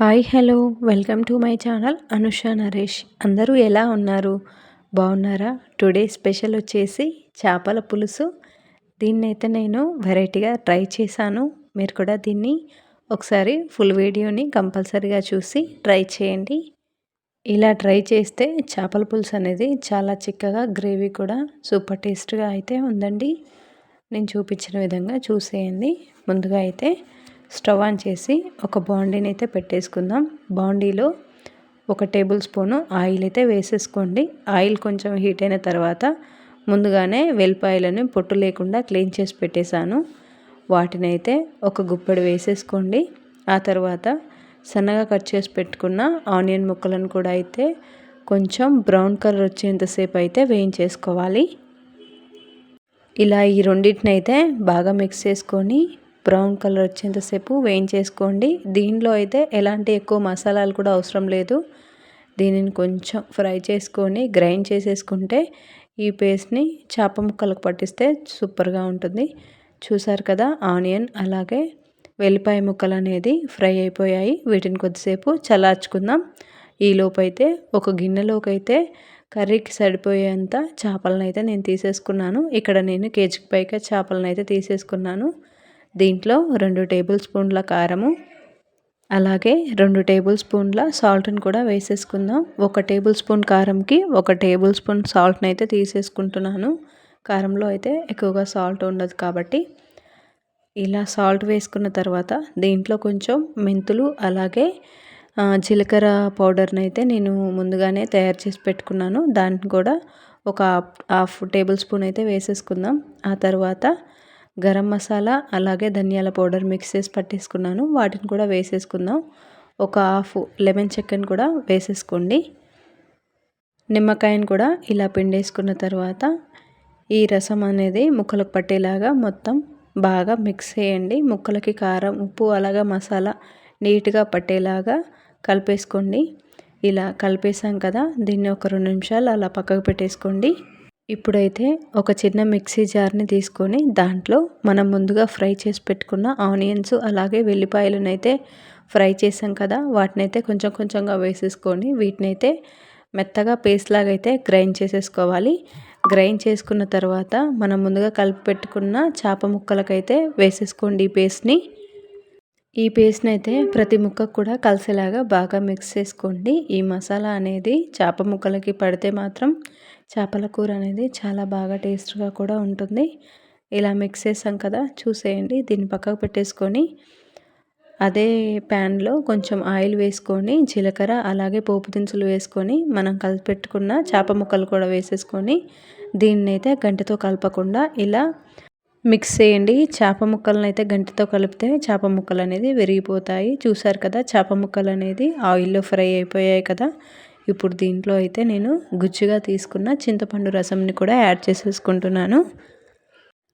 Hi hello. Welcome to my channel Anusha Naresh. అందరూ ఎలా ఉన్నారు? బాగున్నారా టుడే స్పెషల్ వచ్చేసి చేపల పులుసు. దీన్ని అయితే నేను వెరైటీగా ట్రై చేశాను. మీరు కూడా దీన్ని ఒకసారి ఫుల్ వీడియోని కంపల్సరీగా చూసి ట్రై చేయండి. ఇలా ట్రై చేస్తే చేపల పులుసు అనేది చాలా చిక్కగా గ్రేవీ కూడా సూపర్ టేస్ట్గా అయితే ఉందండి. నేను చూపించిన విధంగా చూసేయండి. ముందుగా అయితే స్టవ్ ఆన్ చేసి ఒక బాండీని అయితే పెట్టేసుకుందాం. బాండీలో ఒక టేబుల్ స్పూను ఆయిల్ అయితే వేసేసుకోండి. ఆయిల్ కొంచెం హీట్ అయిన తర్వాత ముందుగానే వెల్లిపాయలను పొట్టు లేకుండా క్లీన్ చేసి పెట్టేశాను. వాటిని అయితే ఒక గుప్పెడు వేసేసుకోండి. ఆ తర్వాత సన్నగా కట్ చేసి పెట్టుకున్న ఆనియన్ ముక్కలను కూడా అయితే కొంచెం బ్రౌన్ కలర్ వచ్చేంతసేపు అయితే వేయించేసుకోవాలి. ఇలా ఈ రెండింటిని అయితే బాగా మిక్స్ చేసుకొని బ్రౌన్ కలర్ వచ్చేంతసేపు వేయించేసుకోండి. దీనిలో అయితే ఎలాంటి ఎక్కువ మసాలాలు కూడా అవసరం లేదు. దీనిని కొంచెం ఫ్రై చేసుకొని గ్రైండ్ చేసేసుకుంటే ఈ పేస్ట్ని చేప ముక్కలకు పట్టిస్తే సూపర్గా ఉంటుంది. చూసారు కదా ఆనియన్ అలాగే వెల్లిపాయ ముక్కలు అనేది ఫ్రై అయిపోయాయి. వీటిని కొద్దిసేపు చల్లార్చుకుందాం. ఈలోపైతే ఒక గిన్నెలోకి అయితే కర్రీకి సరిపోయేంత చేపలను అయితే నేను తీసేసుకున్నాను. ఇక్కడ నేను కేజీకి పైగా చేపలను అయితే తీసేసుకున్నాను. దీంట్లో రెండు టేబుల్ స్పూన్ల కారము అలాగే రెండు టేబుల్ స్పూన్ల సాల్ట్ని కూడా వేసేసుకుందాం. ఒక టేబుల్ స్పూన్ కారంకి ఒక టేబుల్ స్పూన్ సాల్ట్ని అయితే తీసేసుకుంటున్నాను. కారంలో అయితే ఎక్కువగా సాల్ట్ ఉండదు కాబట్టి. ఇలా సాల్ట్ వేసుకున్న తర్వాత దీంట్లో కొంచెం మెంతులు అలాగే జీలకర్ర పౌడర్ని అయితే నేను ముందుగానే తయారు చేసి పెట్టుకున్నాను. దాన్ని కూడా ఒక హాఫ్ టేబుల్ స్పూన్ అయితే వేసేసుకుందాం. ఆ తర్వాత గరం మసాలా అలాగే ధనియాల పౌడర్ మిక్స్ చేసి పట్టేసుకున్నాను. వాటిని కూడా వేసేసుకుందాం. ఒక హాఫ్ లెమన్ చెక్కని కూడా వేసేసుకోండి. నిమ్మకాయని కూడా ఇలా పిండేసుకున్న తర్వాత ఈ రసం అనేది ముక్కలకు పట్టేలాగా మొత్తం బాగా మిక్స్ చేయండి. ముక్కలకి కారం ఉప్పు అలాగా మసాలా నీట్గా పట్టేలాగా కలిపేసుకోండి. ఇలా కలిపేసాం కదా దీన్ని ఒక రెండు నిమిషాలు అలా పక్కకు పెట్టేసుకోండి. ఇప్పుడైతే ఒక చిన్న మిక్సీ జార్ని తీసుకొని దాంట్లో మనం ముందుగా ఫ్రై చేసి పెట్టుకున్న ఆనియన్స్ అలాగే వెల్లిపాయలనైతే ఫ్రై చేసాం కదా వాటినైతే కొంచెం కొంచెంగా వేసేసుకొని వీటినైతే మెత్తగా పేస్ట్ లాగా అయితే గ్రైండ్ చేసేసుకోవాలి. గ్రైండ్ చేసుకున్న తర్వాత మనం ముందుగా కలిపి పెట్టుకున్న చేప ముక్కలకైతే వేసేసుకోండి ఈ పేస్ట్ని. ఈ పేస్ట్ని అయితే ప్రతి ముక్కకు కూడా కలిసేలాగా బాగా మిక్స్ చేసుకోండి. ఈ మసాలా అనేది చేప ముక్కలకి పడితే మాత్రం చేపల కూర అనేది చాలా బాగా టేస్ట్గా కూడా ఉంటుంది. ఇలా మిక్స్ చేసాం కదా చూసేయండి. దీన్ని పక్కకు పెట్టేసుకొని అదే ప్యాన్లో కొంచెం ఆయిల్ వేసుకొని జీలకర్ర అలాగే పోపు దినుసులు వేసుకొని మనం కలిపి పెట్టుకున్న చేప ముక్కలు కూడా వేసేసుకొని దీన్ని అయితే గంటతో కలపకుండా ఇలా మిక్స్ చేయండి. చేప ముక్కలను అయితే గంటతో కలిపితే చేప ముక్కలు అనేది విరిగిపోతాయి. చూసారు కదా చేప ముక్కలు అనేది ఆయిల్లో ఫ్రై అయిపోయాయి కదా. ఇప్పుడు దీంట్లో అయితే నేను గుజ్జుగా తీసుకున్న చింతపండు రసంని కూడా యాడ్ చేసేసుకుంటున్నాను.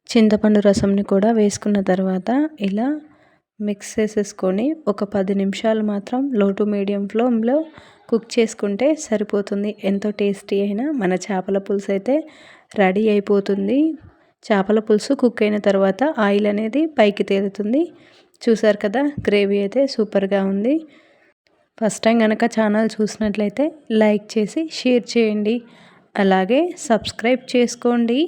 చింతపండు రసంని కూడా వేసుకున్న తర్వాత ఇలా మిక్స్ చేసేసుకొని ఒక పది నిమిషాలు మాత్రం లో టు మీడియం ఫ్లేమ్లో కుక్ చేసుకుంటే సరిపోతుంది. ఎంతో టేస్టీ అయినా మన చేపల పులుసు అయితే రెడీ అయిపోతుంది. చేపల పులుసు కుక్ అయిన తర్వాత ఆయిల్ అనేది పైకి తేలుతుంది. చూసారు కదా గ్రేవీ అయితే సూపర్గా ఉంది. ఫస్ట్ టైం కనుక ఛానల్ చూసినట్లయితే లైక్ చేసి షేర్ చేయండి. అలాగే సబ్స్క్రైబ్ చేసుకోండి.